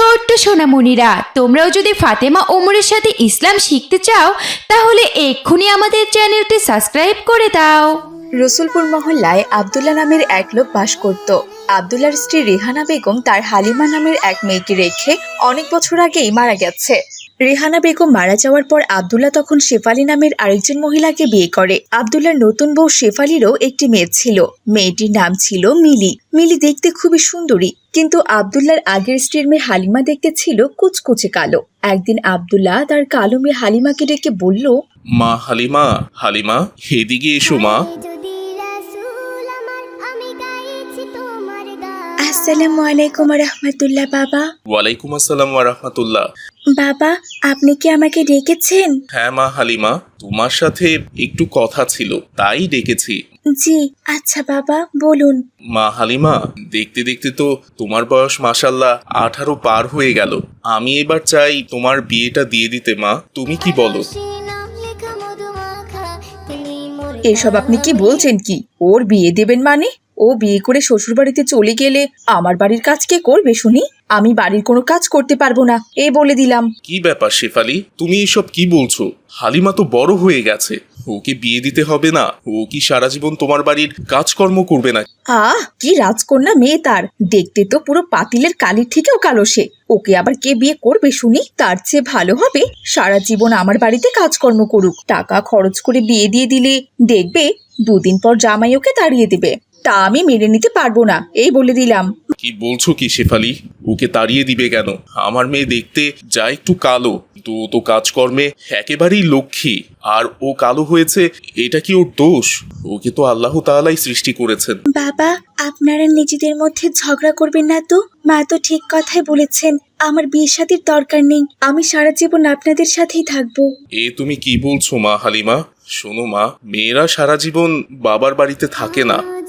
ছোট্ট সোনামণিরা, তোমরাও যদি ফাতেমা ওমরের সাথে ইসলাম শিখতে চাও, তাহলে এক্ষুনি আমাদের চ্যানেলটি সাবস্ক্রাইব করে দাও। রসুলপুর মহল্লায় আবদুল্লাহ নামের এক লোক বাস করত। আবদুল্লার স্ত্রী রেহানা বেগম তার হালিমা নামের এক মেয়েকে রেখে অনেক বছর আগেই মারা গেছে। রেহানা বেগম মারা যাওয়ার পর আবদুল্লাহ তখন শেফালি নামের আরেকজন মহিলাকে বিয়ে করে। আবদুল্লার নতুন বউ শেফালিরও একটি মেয়ে ছিল। মেয়েটির নাম ছিল মিলি। মিলি দেখতে খুবই সুন্দরী। কিন্তু আবদুল্লার আগের স্ত্রীর মেয়ে হালিমা দেখতে ছিল কুচকুচে কালো। একদিন আবদুল্লাহ তার কালো মেয়ে হালিমাকে ডেকে বলল মা হালিমা হালিমা এদিকে এসো মা। আসসালামু আলাইকুম রহমতুল্লাহ বাবা। ওয়ালাইকুম আসসালাম ওয়া রাহমাতুল্লাহ। বাবা আপনি কি আমাকে ডেকেছেন? হ্যাঁ মা হালিমা তোমার সাথে একটু কথা ছিল তাই ডেকেছি। জি আচ্ছা বাবা বলুন। মা হালিমা দেখতে দেখতে তো তোমার বয়স মাসাল্লাহ আঠারো পার হয়ে গেল। আমি এবার চাই তোমার বিয়েটা দিয়ে দিতে মা তুমি কি বলো? এসব আপনি কি বলছেন কি? ওর বিয়ে দেবেন মানে? ও বিয়ে করে শ্বশুর বাড়িতে চলে গেলে আমার বাড়ির কাজ কে করবে শুনি? আমি বাড়ির কোনো কাজ করতে পারব না এই বলে দিলাম। কি ব্যাপার শেফালি? তুমি এসব কি বলছো? হালিমা তো বড় হয়ে গেছে। ওকে বিয়ে দিতে হবে না। ও কি সারা জীবন তোমার বাড়ির কাজকর্ম করবে না আহ কি রাজকন্যা মেয়ে তার। দেখতে তো পুরো পাতিলের কালির থেকেও কালো সে। ওকে আবার কে বিয়ে করবে শুনি? তার চেয়ে ভালো হবে। সারা জীবন আমার বাড়িতে কাজকর্ম করুক। টাকা খরচ করে বিয়ে দিয়ে দিলে দেখবে দুদিন পর জামাই ওকে তাড়িয়ে দেবে। তা আমি মেনে নিতে পারব না। এই বলে দিলাম। কি বলছো কি শেফালি? ওকে তাড়িয়ে দিবে কেন? আমার মেয়ে দেখতে যা একটু কালো। তো ও তো কাজকর্মে একেবারেই লক্ষ্মী। আর ও কালো হয়েছে এটা কি ওর দোষ? ওকে তো আল্লাহ তাআলাই সৃষ্টি করেছেন। বাবা আপনারা নিজেদের মধ্যে ঝগড়া করবেন না তো? মা তো ঠিক কথাই বলেছেন আমার বিয়ে শাদির দরকার নেই। আমি সারা জীবন আপনাদের সাথেই থাকব। এ তুমি কি বলছো মা হালিমা? শোনো মা মেয়েরা সারা জীবন বাবার বাড়িতে থাকে না।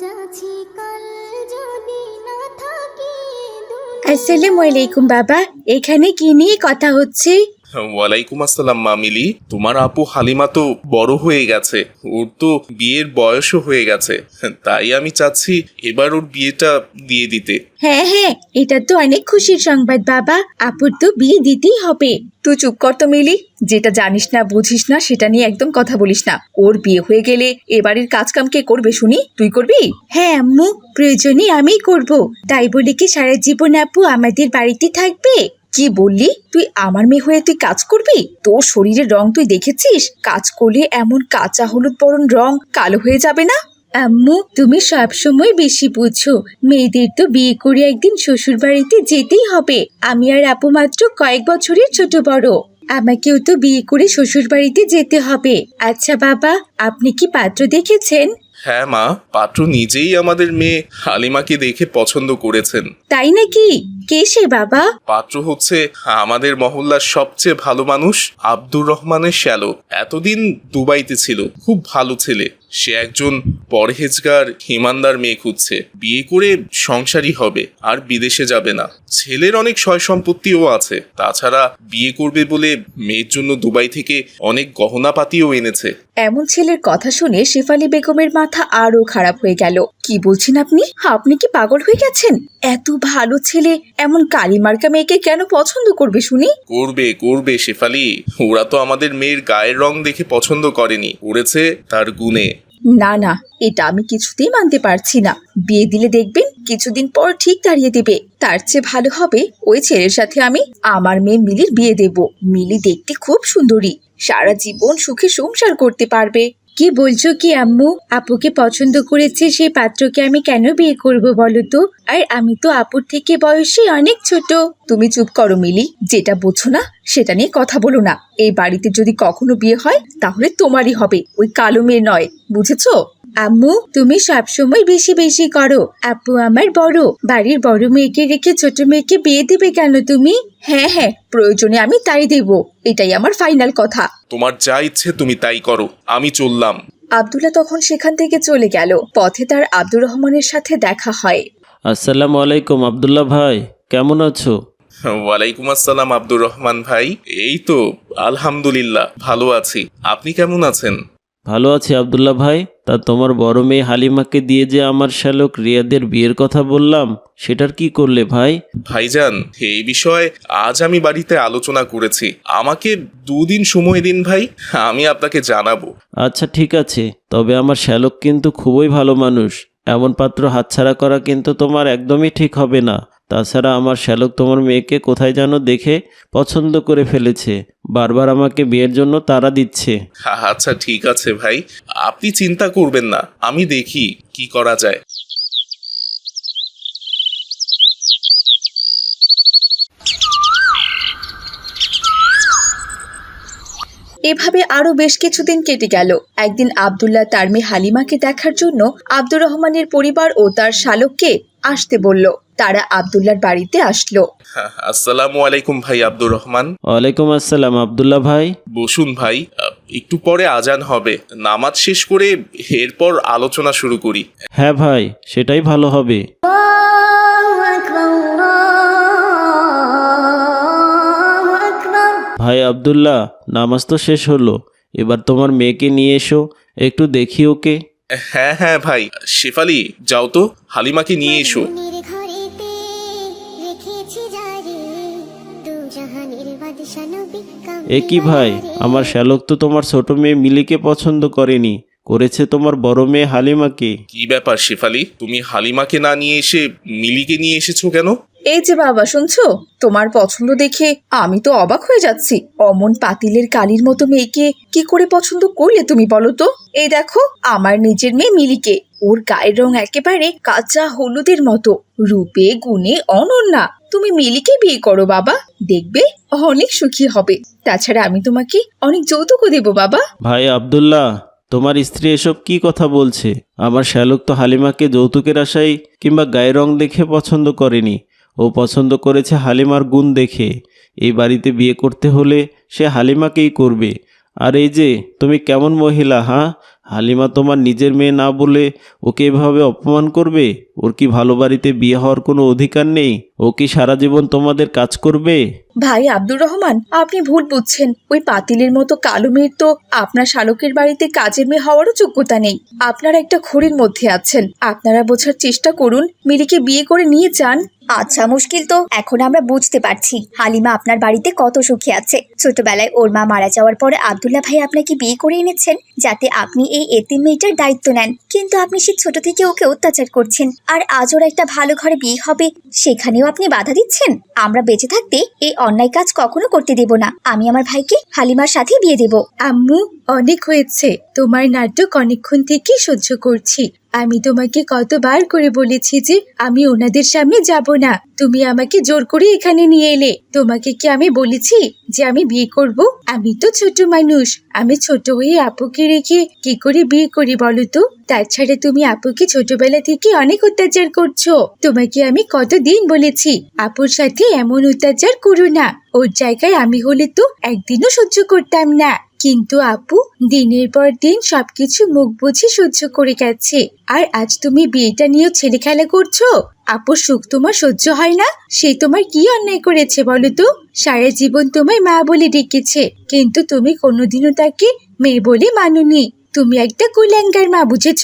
আসসালামু আলাইকুম বাবা এখানে কি নিয়ে কথা হচ্ছে? ওয়ালাইকুম আসসালাম মামিলি তোমার আপু হালিমা তো বড় হয়ে গেছে। ওর তো বিয়ের বয়সও হয়ে গেছে। তাই আমি চাচ্ছি এবার ওর বিয়েটা দিয়ে দিতে। হ্যাঁ হ্যাঁ এটা তো অনেক খুশির সংবাদ বাবা। আপুর তো বিয়ে দিতেই হবে। তুই চুপ কর তো মিলি। যেটা জানিস না বুঝিস না সেটা নিয়ে একদম কথা বলিস না। ওর বিয়ে হয়ে গেলে এবাড়ির কাজ কাম কে করবে শুনি? তুই করবি? হ্যাঁ আম্মু প্রয়োজনে আমিই করব। তাই বলে কি সারা জীবন আপু আমাদের বাড়িতে থাকবে? কি বললি? তুই আমার মেয়ে হয়ে তুই কাজ করবি? তোর শরীরের রং তুই দেখেছিস? কাজ করলে এমন কাঁচা হলুদ বরণ রং কালো হয়ে যাবে না? আম্মু, তুমি সব সময় বেশি বুঝছ মেয়েদের তো বিয়ে করে একদিন শ্বশুর বাড়িতে যেতেই হবে। আমি আর আপু মাত্র কয়েক বছরের ছোট বড়। আমাকেও তো বিয়ে করে শ্বশুর বাড়িতে যেতে হবে। আচ্ছা বাবা, আপনি কি পাত্র দেখেছেন? হ্যাঁ মা। পাত্র নিজেই আমাদের মেয়ে হালিমাকে দেখে পছন্দ করেছেন। তাই নাকি? কে সে বাবা? পাত্র হচ্ছে আমাদের মহল্লার সবচেয়ে ভালো মানুষ আব্দুর রহমানের শ্যালো। এতদিন দুবাইতে ছিল। খুব ভালো ছেলে। সে একজন পরহেজগার হিমানদার মেয়ে খুঁজছে। বিয়ে করে সংসারই হবে, আর বিদেশে যাবে না। ছেলের অনেক সয় সম্পত্তিও আছে। তাছাড়া বিয়ে করবে বলে মেয়ের জন্য দুবাই থেকে অনেক গহনাপাতিও এনেছে। এমন ছেলের কথা শুনে শেফালি বেগমের মাথা আরও খারাপ হয়ে গেল। কি বলছেন আপনি? আপনি কি পাগল হয়ে গেছেন? এত ভালো ছেলে এমন কালিমার্কা মেয়েকে কেন পছন্দ করবে শুনি? করবে করবে শেফালি। ওরা তো আমাদের মেয়ের গায়ের রং দেখে পছন্দ করেনি। করেছে তার গুণে। না না এটা আমি কিছুতেই মানতে পারছি না। বিয়ে দিলে দেখবেন কিছুদিন পর ঠিক দাঁড়িয়ে দেবে। তার চেয়ে ভালো হবে ওই ছেলের সাথে আমি আমার মেয়ে মিলির বিয়ে দেব। মিলি দেখতে খুব সুন্দরী। সারা জীবন সুখে সংসার করতে পারবে। কি বলছো কি আম্মু? আপুকে পছন্দ করেছে সেই পাত্রকে আমি কেন বিয়ে করব বলো তো? আর আমি তো আপুর থেকে বয়সে অনেক ছোট। তুমি চুপ করো মিলি, যেটা বোঝো না, সেটা নিয়ে কথা বলো না। এই বাড়িতে যদি কখনো বিয়ে হয়, তাহলে তোমারই হবে, ওই কালো মেয়ে নয়, বুঝেছ? আম্মু তুমি সবসময় বেশি বেশি করো। আপু আমার বড়। বাড়ির বড় মেয়েকে রেখে ছোট মেয়েকে বিয়ে দেবে কেন তুমি? হ্যাঁ হ্যাঁ প্রয়োজনে আমি তাই দেব। এটাই আমার ফাইনাল কথা। তোমার যা ইচ্ছে তুমি তাই করো। আমি চললাম। আব্দুল্লাহ তখন সেখান থেকে চলে গেল। পথে তার আব্দুর রহমানের সাথে দেখা হয়। আসসালামু আলাইকুম আবদুল্লাহ ভাই। কেমন আছো? ওয়ালাইকুম আসসালাম আব্দুর রহমান ভাই। এই তো আলহামদুলিল্লাহ ভালো আছি। আপনি কেমন আছেন? ভালো আছি আবদুল্লাহ ভাই। তা তোমার বড় মেয়ে হালিমাকে দিয়ে যে আমার শ্যালক রিয়াদের বিয়ের কথা বললাম সেটার কি করলে ভাই? ভাইজান এই বিষয়ে আজ আমি বাড়িতে আলোচনা করেছি। আমাকে দুদিন সময় দিন ভাই আমি আপনাকে জানাব। আচ্ছা ঠিক আছে। তবে আমার শ্যালক কিন্তু খুবই ভালো মানুষ। এমন পাত্র হাতছাড়া করা কিন্তু তোমার একদমই ঠিক হবে না। তাছাড়া আমার শ্যালক তোমার মেয়েকে কোথায় যেন দেখে পছন্দ করে ফেলেছে। বারবার আমাকে বিয়ের জন্য তারা দিচ্ছে। আচ্ছা ঠিক আছে ভাই। আপনি চিন্তা করবেন না আমি দেখি কি করা যায়। এভাবে আরও বেশ কিছুদিন কেটে গেল। একদিন আব্দুল্লাহ তার মেয়ে হালিমাকে দেখার জন্য আব্দুর রহমানের পরিবার ও তার শালককে আসতে বলল। তারা আব্দুল্লাহর বাড়িতে আসলো। আসসালামু আলাইকুম ভাই আব্দুর রহমান। ওয়ালাইকুম আসসালাম আবদুল্লাহ ভাই। বসুন ভাই আহ, একটু পরে আজান হবে। নামাজ শেষ করে এরপর আলোচনা শুরু করি। হ্যাঁ ভাই সেটাই ভালো হবে। আল্লাহু আকবার আল্লাহু আকবার। ভাই আবদুল্লাহ নামাজ তো শেষ হলো। এবার তোমার মেয়েকে নিয়ে এসো একটু দেখি ওকে। হ্যাঁ হ্যাঁ ভাই। শেফালি যাও তো হালিমাকে নিয়ে এসো। এ কি ভাই আমার শ্যালক তো তোমার ছোট মেয়ে মিলিকে পছন্দ করেনি করেছে তোমার বড় মেয়ে হালিমাকে। কি ব্যাপার শেফালি তুমি হালিমাকে না নিয়ে এসে মিলিকে নিয়ে এসেছ কেন? এই যে বাবা, শুনছো? তোমার পছন্দ দেখে আমি তো অবাক হয়ে যাচ্ছি। অমন পাতিলের কালির মতো মেয়েকে কি করে পছন্দ করলে তুমি বলো তো? এই দেখো, আমার নিজের মেয়ে মিলিকে। ওর গায়ের রং একেবারে কাঁচা হলুদের মতো। রূপে, গুণে অনন্যা। তুমি মিলিকে বিয়ে করো বাবা। দেখবে অনেক সুখী হবে। তাছাড়া আমি তোমাকে অনেক যৌতুকও দেবো বাবা। ভাই আবদুল্লাহ, তোমার স্ত্রী এসব কি কথা বলছে? আমার শ্যালক তো হালিমাকে যৌতুকের আশায় কিংবা গায়ের রং দেখে পছন্দ করেনি। ও পছন্দ করেছে হালিমার গুণ দেখে। এই বাড়িতে বিয়ে করতে হলে সে হালিমাকেই করবে। আর এই যে, তুমি কেমন মহিলা হ্যাঁ হালিমা তোমার নিজের মেয়ে না বলে ওকে এভাবে অপমান করবে? ওর কি ভালো বাড়িতে বিয়ে হওয়ার কোনো অধিকার নেই? ও কি সারা জীবন তোমাদের কাজ করবে? ভাই আব্দুর রহমান, আপনি ভুল বুঝছেন। ওই পাতিলের মতো কালো মেয়ের তো আপনার শালকের বাড়িতে কাজের মেয়ে হওয়ারও যোগ্যতা নেই। আপনারা একটা ঘড়ির মধ্যে আছেন। আপনারা বোঝার চেষ্টা করুন, মিলিকে বিয়ে করে নিয়ে যান। আচ্ছা মুশকিল তো। এখন আমরা বুঝতে পারছি। হালিমা আপনার বাড়িতে কত সুখী আছে। ছোটবেলায় ওর মা মারা যাওয়ার পরে আব্দুল্লাহ ভাই আপনাকে বিয়ে করে এনেছেন, যাতে আপনি এই এতিম মেয়েটার দায়িত্ব নেন। কিন্তু আপনি সে ছোট থেকে ওকে অত্যাচার করছেন, আর আজ ওর একটা ভালো ঘরে বিয়ে হবে, সেখানেও আপনি বাধা দিচ্ছেন? আমরা বেঁচে থাকতে এই অন্যায় কাজ কখনো করতে দেব না। আমি আমার ভাইকে হালিমার সাথে বিয়ে দেব। আম্মু, অনেক হয়েছে। তোমার নাটক অনেকক্ষণ থেকেই সহ্য করছি। আমি তোমাকে কতবার করে বলেছি যে আমি ওনাদের সামনে যাব না। তুমি আমাকে জোর করে এখানে নিয়ে এলে। তোমাকে কি আমি বলেছি যে আমি বিয়ে করব? আমি তো ছোট মানুষ। আমি ছোট হয়ে আপুকে রেখে কি করে বিয়ে করি বলো তো? তাছাড়া তুমি আপুকে ছোটবেলা থেকে অনেক অত্যাচার করছ। তোমাকে আমি কতদিন বলেছি, আপুর সাথে এমন অত্যাচার করো না। ওর জায়গায় আমি হলে তো একদিনও সহ্য করতাম না। কিন্তু আপু, দিনের পর দিন সবকিছু মুখ বুঝে সহ্য করে গেছে। আর আজ তুমি বিয়েটা নিয়েও ছেলে খেলা করছ? আপুর সুখ তোমার সহ্য হয় না? সে তোমার কি অন্যায় করেছে বলো তো? সারা জীবন তোমায় মা বলে ডেকেছে। কিন্তু তুমি কোনোদিনও তাকে মেয়ে বলে মানোনি। তুমি একটা কুল্যাঙ্গার মা, বুঝেছ?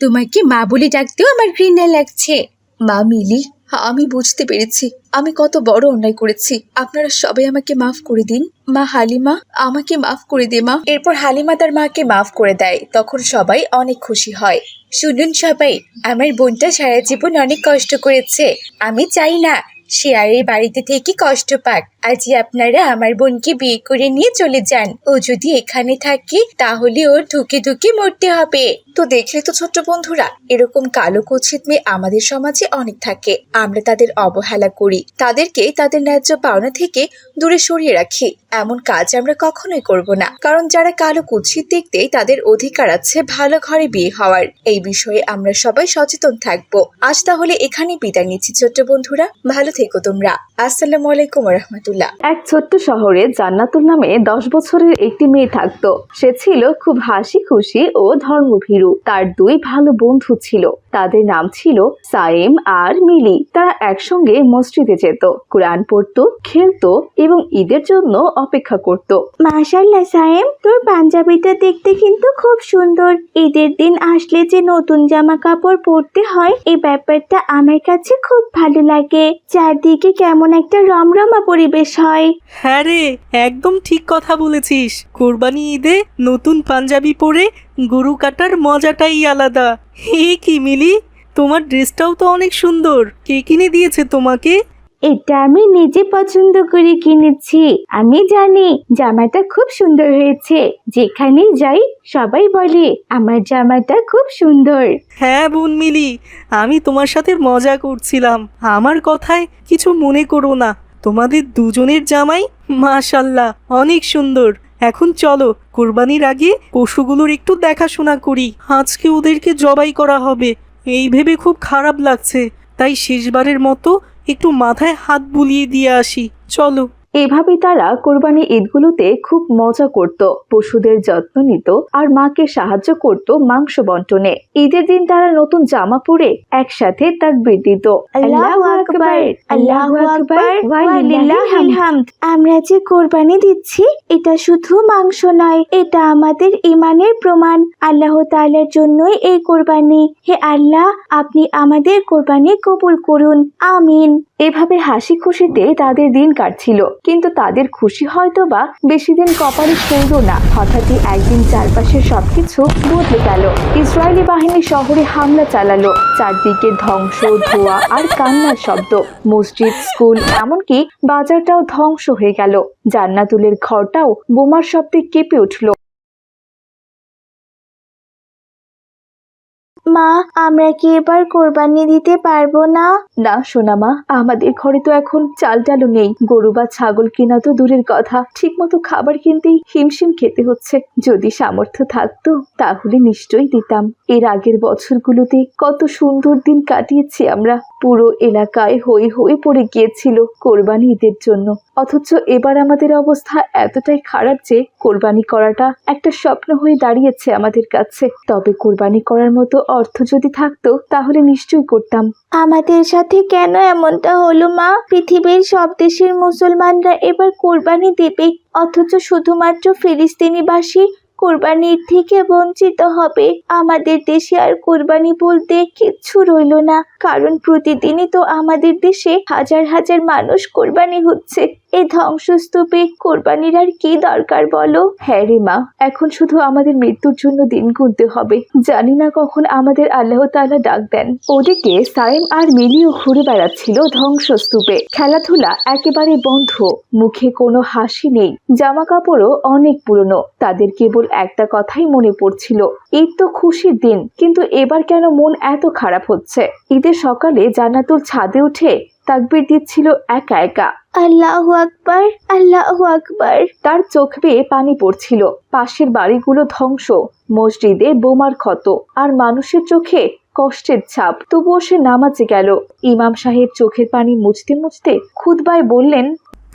তোমাকে মা বলে ডাকতেও আমার ঘৃণা লাগছে। মা মিলি আমি বুঝতে পেরেছি। আমি কত বড় অন্যায় করেছি। আপনারা সবাই আমাকে মাফ করে দিন। মা হালিমা, আমাকে মাফ করে দে মা। এরপর হালিমা তার মাকে মাফ করে দেয়। তখন সবাই অনেক খুশি হয়। শুনুন সবাই, আমার বোনটা সারা জীবন অনেক কষ্ট করেছে। আমি চাই না সে আর এই বাড়িতে থেকে কষ্ট পাক। আজই আপনারা আমার বোনকে বিয়ে করে নিয়ে চলে যান। ও যদি এখানে থাকে, তাহলে ওর ধুকে ধুকে মরতে হবে। তো দেখলে তো ছোট্ট বন্ধুরা, এরকম কালো কুচিত মেয়ে আমাদের সমাজে অনেক থাকে। আমরা তাদের অবহেলা করি। তাদেরকে তাদের ন্যায্য পাওনা থেকে দূরে সরিয়ে রাখি। এমন কাজ আমরা কখনোই করব না। কারণ যারা কালো কুৎসিত দেখতে তাদের অধিকার আছে ভালো ঘরে বিয়ে হওয়ার। এই বিষয়ে আমরা সবাই সচেতন থাকব। আজ তাহলে এখানে বিদায় নিচ্ছি ছোট্ট বন্ধুরা। ভালো থেকো তোমরা। আসসালামু আলাইকুম রহমতুল্লাহ এক ছোট্ট শহরে জান্নাতুল নামে দশ বছরের একটি মেয়ে থাকতো। সে ছিল খুব হাসি খুশি ও ধর্মভীরু। তার দুই ভালো বন্ধু ছিল। তাদের নাম ছিল সাইম আর মিলি। তারা একসঙ্গে মসজিদে যেত কোরআন পড়তো খেলতো এবং ঈদের জন্য অপেক্ষা করত। মাশাল্লাহ সাহেব তোর পাঞ্জাবিটা দেখতে কিন্তু খুব সুন্দর। ঈদের দিন আসলে যে নতুন জামা কাপড় পরতে হয় এই ব্যাপারটা আমার কাছে খুব ভালো লাগে। চারদিকে কেমন একটা রমরমা পরিবেশ হয়। হ্যাঁ রে একদম ঠিক কথা বলেছিস। কোরবানি ঈদে নতুন পাঞ্জাবি পরে গরু কাটার মজাটাই আলাদা। হে কি মিলি? তোমার ড্রেসটাও তো অনেক সুন্দর। কে কিনে দিয়েছে তোমাকে? এটা আমি নিজে পছন্দ করে কিনেছি। আমি জানি জামাটা খুব সুন্দর হয়েছে। যেখানেই যাই সবাই বলে আমার জামাটা খুব সুন্দর। হ্যাঁ বোন মিলি আমি তোমার সাথে মজা করছিলাম। আমার কথায় কিছু মনে করো না। তোমাদের দুজনের জামাই মাশাল্লাহ অনেক সুন্দর। এখন চলো, কোরবানির আগে পশুগুলোর একটু দেখাশোনা করি। আজকে ওদেরকে জবাই করা হবে। এই ভেবে খুব খারাপ লাগছে। তাই শেষবারের মতো একটু মাথায় হাত বুলিয়ে দিয়ে আসি। চলো। এভাবেই তারা কোরবানি ঈদগুলোতে খুব মজা করত পশুদের যত্ন নিত আর মাকে সাহায্য করত মাংস বন্টনে। ঈদের দিন তারা নতুন জামা পরে একসাথে তাকবীর দিত। আমরা যে কোরবানি দিচ্ছি এটা শুধু মাংস নয় এটা আমাদের ইমানের প্রমাণ। আল্লাহ তাআলার জন্যই এই কোরবানি। হে আল্লাহ আপনি আমাদের কোরবানি কবুল করুন। আমিন। এভাবে হাসি খুশিতে তাদের দিন কাটছিল। কিন্তু তাদের খুশি হয়তো বা বেশি দিন কপালে সৌর না। হঠাৎই একদিন চারপাশের সবকিছু বদলে গেল। ইসরায়েলি বাহিনী শহরে হামলা চালালো। চারদিকে ধ্বংস, ধোয়া আর কান্নার শব্দ। মসজিদ, স্কুল, এমনকি বাজারটাও ধ্বংস হয়ে গেল। জান্নাতুলের ঘরটাও বোমার শব্দে কেঁপে উঠল। মা, আমরা কি এবার কোরবানি দিতে পারব না? না, সোনা মা, আমাদের ঘরে তো এখন চাল ডালও নেই। গরু বা ছাগল কেনা তো দূরের কথা। ঠিকমতো খাবার কিনতেই হিমশিম খেতে হচ্ছে। যদি সামর্থ্য থাকতো, তাহলে নিশ্চয়ই দিতাম। এর আগের বছরগুলোতে কত সুন্দর দিন কাটিয়েছি আমরা। পুরো এলাকায় হই হই পড়ে গিয়েছিল কোরবানি ঈদের জন্য। অথচ এবার আমাদের অবস্থা এতটাই খারাপ যে কোরবানি করাটা একটা স্বপ্ন হয়ে দাঁড়িয়েছে আমাদের কাছে। তবে কোরবানি করার মতো অর্থ যদি থাকতো, তাহলে নিশ্চয়ই করতাম। আমাদের সাথে কেন এমনটা হলো, মা? পৃথিবীর সব দেশের মুসলমানরা এবার কোরবানি দেবে, অথচ শুধুমাত্র ফিলিস্তিনিবাসী কোরবানির থেকে বঞ্চিত হবে। আমাদের দেশে আর কোরবানি বলতে কিচ্ছু রইল না। কারণ প্রতিদিনই তো আমাদের দেশে হাজার হাজার মানুষ কোরবানি হচ্ছে। এই ধ্বংসস্তূপে কোরবানির আর কি দরকার বলো? হ্যাঁ রে মা, এখন শুধু আমাদের মৃত্যুর জন্য দিন গুনতে হবে। জানি না কখন আমাদের আল্লাহ তাআলা ডাক দেন। ওদিকে সাইম আর মিলিও ঘুরে বেড়াচ্ছিল ধ্বংসস্তূপে। খেলাধুলা একেবারে বন্ধ। মুখে কোনো হাসি নেই। জামা কাপড়ও অনেক পুরনো। তাদের কেবল একটা কথাই মনে পড়ছিল। ঈদ তো খুশির দিন কিন্তু এবার কেন মন এত খারাপ হচ্ছে? ঈদের সকালে জান্নাতুল ছাদে উঠে তাকবির দিচ্ছিল একা একা। আল্লাহু আকবার আল্লাহু আকবার। তার চোখ বেয়ে পানি পড়ছিল। পাশের বাড়িগুলো ধ্বংস মসজিদে বোমার ক্ষত আর মানুষের চোখে কষ্টের ছাপ। তবুও সে নামাজে গেল। ইমাম সাহেব চোখের পানি মুছতে মুছতে খুদবায় বললেন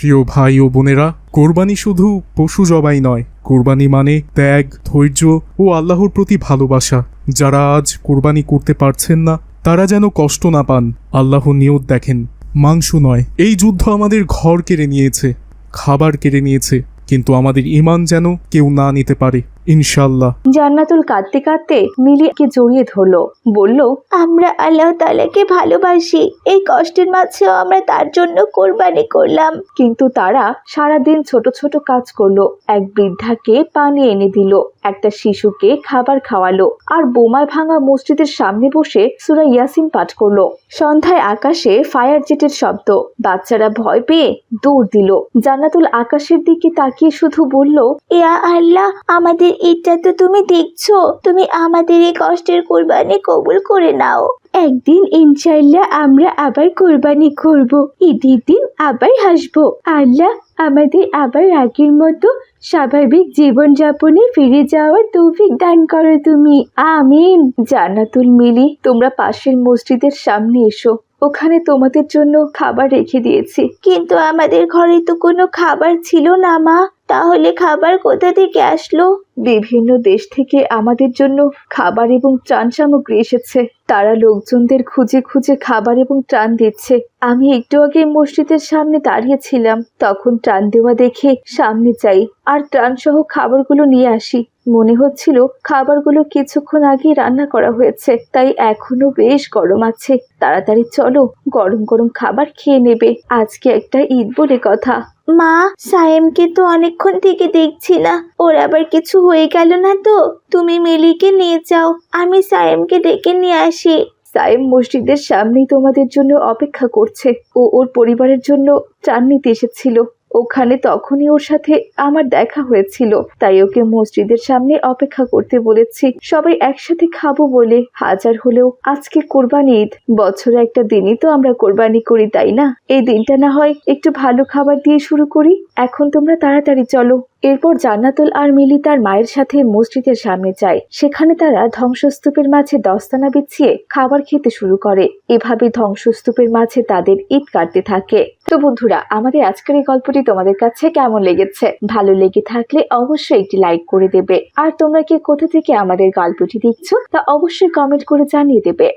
প্রিয় ভাই ও বোনেরা, কোরবানি শুধু পশু জবাই নয়। কোরবানি মানে ত্যাগ, ধৈর্য ও আল্লাহর প্রতি ভালোবাসা। যারা আজ কোরবানি করতে পারছেন না, তারা যেন কষ্ট না পান। আল্লাহ নিয়ত দেখেন, মাংস নয়। এই যুদ্ধ আমাদের ঘর কেড়ে নিয়েছে, খাবার কেড়ে নিয়েছে, কিন্তু আমাদের ইমান যেন কেউ না নিতে পারে। ইনশাল্লাহ জান্নাতুল কাঁদতে কাঁদতে মিলিকে জড়িয়ে ধরলো বলল আমরা আল্লাহ তালাকে ভালোবাসি এই কষ্টের মাঝেও আমরা তার জন্য কোরবানি করলাম। কিন্তু তারা সারাদিন ছোট ছোট কাজ করল এক বৃদ্ধাকে পানি এনে দিল একটা শিশুকে খাবার খাওয়ালো আর বোমায় ভাঙা মসজিদের সামনে বসে সুরা ইয়াসিন পাঠ করল। সন্ধ্যায় আকাশে ফায়ার জেটের শব্দ বাচ্চারা ভয় পেয়ে দৌড় দিল। জান্নাতুল আকাশের দিকে তাকিয়ে শুধু বলল ইয়া আল্লাহ আমাদের ঈদটা তো তুমি দেখছ। তুমি আমাদের এই কষ্টের কোরবানি কবুল করে নাও। একদিন ইনশাল্লাহ আমরা আবার কোরবানি করব। ঈদের দিন আবার হাসবো। আল্লাহ আমাদের আবার আগের মতো স্বাভাবিক জীবনযাপনে ফিরে যাওয়ার তৌফিক দান করো তুমি। আমিন। জান্নাতুল মিলি, তোমরা পাশের মসজিদের সামনে এসো। ওখানে তোমাদের জন্য খাবার রেখে দিয়েছি। কিন্তু আমাদের ঘরে তো কোনো খাবার ছিল না মা। তাহলে খাবার কোথা থেকে আসলো? বিভিন্ন দেশ থেকে আমাদের জন্য খাবার এবং ত্রাণ সামগ্রী এসেছে। তারা লোকজনদের খুঁজে খুঁজে খাবার এবং ত্রাণ দিচ্ছে। আমি একটু আগে মসজিদের সামনে দাঁড়িয়েছিলাম। তখন ত্রাণ দেওয়া দেখে সামনে যাই আর ত্রাণ সহ খাবারগুলো নিয়ে আসি। মনে হচ্ছিল খাবারগুলো কিছুক্ষণ আগে রান্না করা হয়েছে, তাই এখনও বেশ গরম আছে। তাড়াতাড়ি চলো, গরম গরম খাবার খেয়ে নেবে। আজকে একটা ঈদ বলে কথা। মা, সায়েমকে তো অনেকক্ষণ থেকে দেখছি না। ওর আবার কিছু হয়ে গেল না তো? তুমি মিলিকে নিয়ে যাও, আমি সায়েমকে ডেকে নিয়ে আসি। সায়েম মসজিদের সামনেই তোমাদের জন্য অপেক্ষা করছে। ও ওর পরিবারের জন্য চান নিতে এসেছিল। ওখানে তখনই ওর সাথে আমার দেখা হয়েছিল। তাই ওকে মসজিদের সামনে অপেক্ষা করতে বলেছি, সবাই একসাথে খাব বলে। হাজার হলেও আজকে কোরবানি ঈদ। বছরে একটা দিনই তো আমরা কোরবানি করি, তাই না? এই দিনটা না হয় একটু ভালো খাবার দিয়ে শুরু করি। এখন তোমরা তাড়াতাড়ি চলো। এরপর জান্নাতুল আর মিলি তার মায়ের সাথে মসজিদের সামনে যায়। সেখানে তারা ধ্বংসস্তূপের মাঝে দস্তানা বিছিয়ে খাবার খেতে শুরু করে। এভাবে ধ্বংসস্তূপের মাঝে তাদের ঈদ কাটতে থাকে। তো বন্ধুরা, আমাদের আজকের এই গল্পটি তোমাদের কাছে কেমন লেগেছে? ভালো লেগে থাকলে অবশ্যই একটি লাইক করে দেবে। আর তোমরা কি কোথা থেকে আমাদের গল্পটি দেখছ তা অবশ্যই কমেন্ট করে জানিয়ে দেবে।